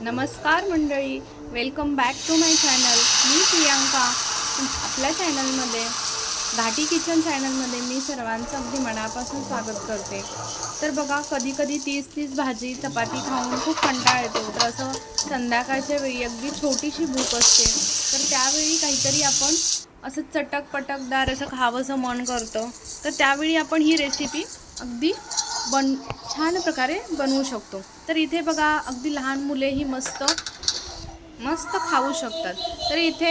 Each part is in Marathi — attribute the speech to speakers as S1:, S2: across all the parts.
S1: नमस्कार मंडळी welcome back to my channel मी प्रियांका. आपल्या चॅनलमध्ये घाटी किचन चॅनलमध्ये मी सर्वांचं अगदी मनापासून स्वागत करते. तर बघा कधी कधी तीस तीस भाजी चपाती खाऊन खूप कंटाळ येतो. तर असं संध्याकाळच्या वेळी अगदी छोटीशी भूक असते. तर त्यावेळी काहीतरी आपण असं चटक पटकदार असं खावंसं मन करतं. तर त्यावेळी आपण ही रेसिपी अगदी बन छान प्रकारे बनवू शकतो. तर इथे बघा अगदी लहान मुलेही मस्त मस्त खाऊ शकतात. तर इथे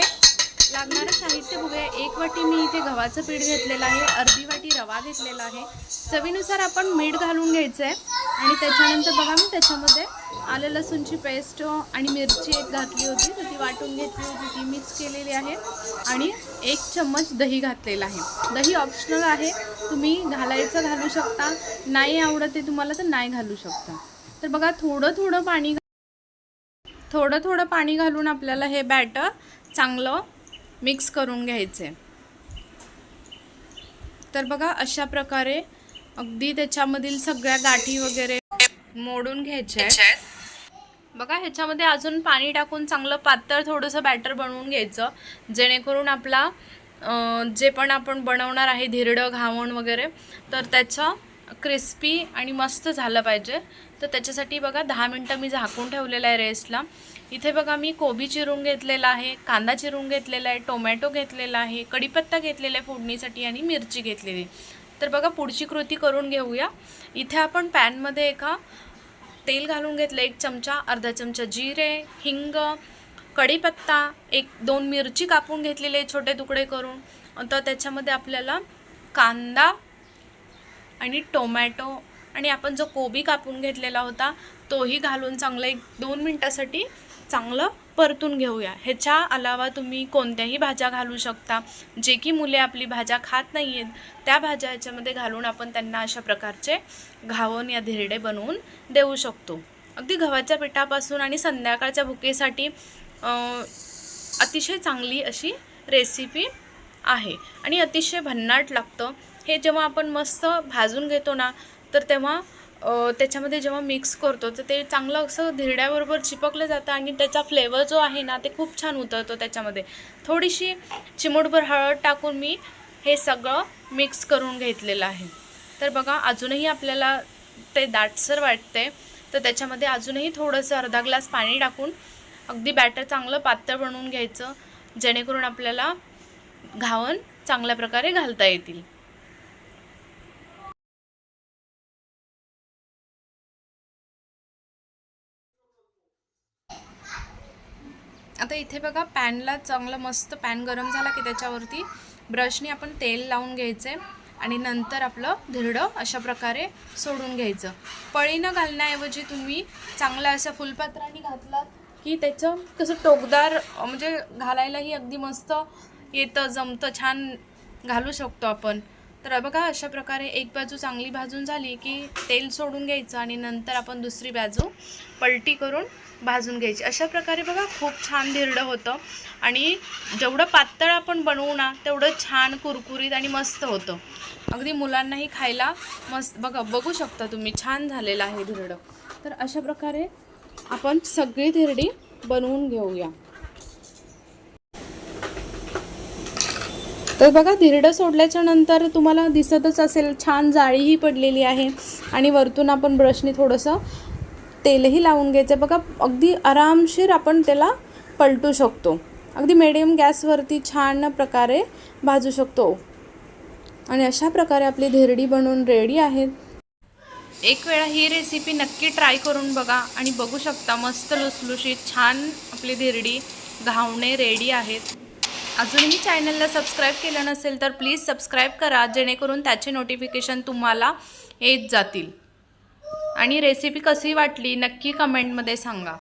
S1: लागणारं साहित्य बघूया. एक वाटी मी इथे गव्हाचं पीठ घेतलेलं आहे अर्धी वाटी रवा घेतलेला आहे. चवीनुसार आपण मीठ घालून घ्यायचं आहे आणि त्याच्यानंतर बघा मी त्याच्यामध्ये आलं लसूणची पेस्ट आणि मिरची एक घातली होती. तर ती वाटून घेतली होती. ती मिक्स केलेली आहे. आणि एक चम्मच दही घातलेलं आहे. दही ऑप्शनल आहे. तुम्ही घालायचं घालू शकता. नाही आवडत ते तुम्हाला तर नाही घालू शकता. तर बघा थोडं थोडं पाणी थोडं थोडं पाणी घालून आपल्याला हे बॅटर चांगलं मिक्स करून घ्यायचं आहे तर बघा अशा प्रकारे अगदी त्याच्यामधील सगळ्या गाठी वगैरे मोडून घ्यायच्या आहेत. बघा ह्याच्यामध्ये अजून पाणी टाकून चांगलं पातळ थोडंसं बॅटर बनवून घ्यायचं. जेणेकरून आपला जे पण आपण बनवणार आहे धिरडं घावण वगैरे तर त्याचं क्रिस्पी आणि मस्त झालं पाहिजे. तर त्याच्यासाठी बघा दहा मिनटं मी झाकून ठेवलेलं आहे रेस्टला. इथे बघा मी कोबी चिरून घेतलेला आहे कांदा चिरून घेतलेला आहे टोमॅटो घेतलेला आहे कढीपत्ता घेतलेला आहे फोडणीसाठी आणि मिरची घेतलेली तर बघा पुढची कृती करून घेऊया. इथे आपण पॅनमध्ये एका तेल घालून घेतलं. एक चमचा अर्धा चमचा जिरे हिंग कढीपत्ता एक दोन मिरची कापून घेतलेले छोटे तुकडे करून. तर त्याच्यामध्ये आपल्याला कांदा आणि टोमॅटो आणि आपण जो कोबी कापून घेतलेला होता तोही घालून चांगलं एक दोन मिनटासाठी चांगलं परतून घेऊया. ह्याच्या अलावा तुम्ही कोणत्याही भाज्या घालू शकता. जे की मुले आपली भाज्या खात नाही आहेत त्या भाज्या ह्याच्यामध्ये घालून आपण त्यांना अशा प्रकारचे घावन या धिरडे बनवून देऊ शकतो. अगदी गव्हाच्या पिठापासून आणि संध्याकाळच्या भुकेसाठी अतिशय चांगली अशी रेसिपी आहे. आणि अतिशय भन्नाट लागतं. हे जेव्हा आपण मस्त भाजून घेतो ना तर तेव्हा त्याच्यामध्ये जेव्हा मिक्स करतो तर ते चांगलं असं धिरड्याबरोबर चिपकलं जातं आणि त्याचा फ्लेवर जो आहे ना ते खूप छान उतरतो त्याच्यामध्ये. थोडीशी चिमूटभर हळद टाकून मी हे सगळं मिक्स करून घेतलेलं आहे. तर बघा अजूनही आपल्याला ते दाटसर वाटते तर त्याच्यामध्ये अजूनही थोडंसं अर्धा ग्लास पाणी टाकून अगदी बॅटर चांगलं पातळ बनवून घ्यायचं जेणेकरून आपल्याला घावन चांगल्या प्रकारे घालता येतील. आता इथे बघा पॅनला चांगलं मस्त पॅन गरम झाला की त्याच्यावरती ब्रशने आपण तेल लावून घ्यायचे आणि नंतर आपलं धिरडं अशा प्रकारे सोडून घ्यायचं. पळीनं घालण्याऐवजी तुम्ही चांगलं असं फुलपात्राने घातलात की त्याचं कसं टोकदार म्हणजे घालायलाही अगदी मस्त येतं जमतं छान घालू शकतो आपण. तर बघा अशा प्रकारे एक बाजू चांगली भाजून झाली की तेल सोडून घ्यायचं आणि नंतर आपण दुसरी बाजू पलटी करून भाजून घ्यायची. अशा प्रकारे बघा खूप छान धिरडं होतं आणि जेवढं पातळ आपण बनवू ना तेवढं छान कुरकुरीत आणि मस्त होतं. अगदी मुलांनाही खायला मस्त बघा बघू शकता तुम्ही छान झालेलं आहे धिरडं. तर अशा प्रकारे आपण सगळी धिरडी बनवून घेऊया. तर बघा धिरडं सोडल्याच्या नंतर तुम्हाला दिसतच असेल छान जाळीही पडलेली आहे. आणि वरतून आपण ब्रशने थोडंसं तेलही लावून घ्यायचं बघा अगदी आरामशीर आपण त्याला पलटू शकतो. अगदी मिडियम गॅसवरती छान प्रकारे भाजू शकतो. आणि अशा प्रकारे आपली धिरडी बनवून रेडी आहेत एक वेळा ही रेसिपी नक्की ट्राय करून बघा आणि बघू शकता मस्त लुसलुशीत छान आपली धिरडी घावणे रेडी आहेत. अजूनही चॅनलला सबस्क्राईब केलं नसेल तर प्लीज सबस्क्राईब करा जेणेकरून त्याचे नोटिफिकेशन तुम्हाला येत जातील. आणि रेसिपी कशी वाटली नक्की कमेंटमध्ये सांगा.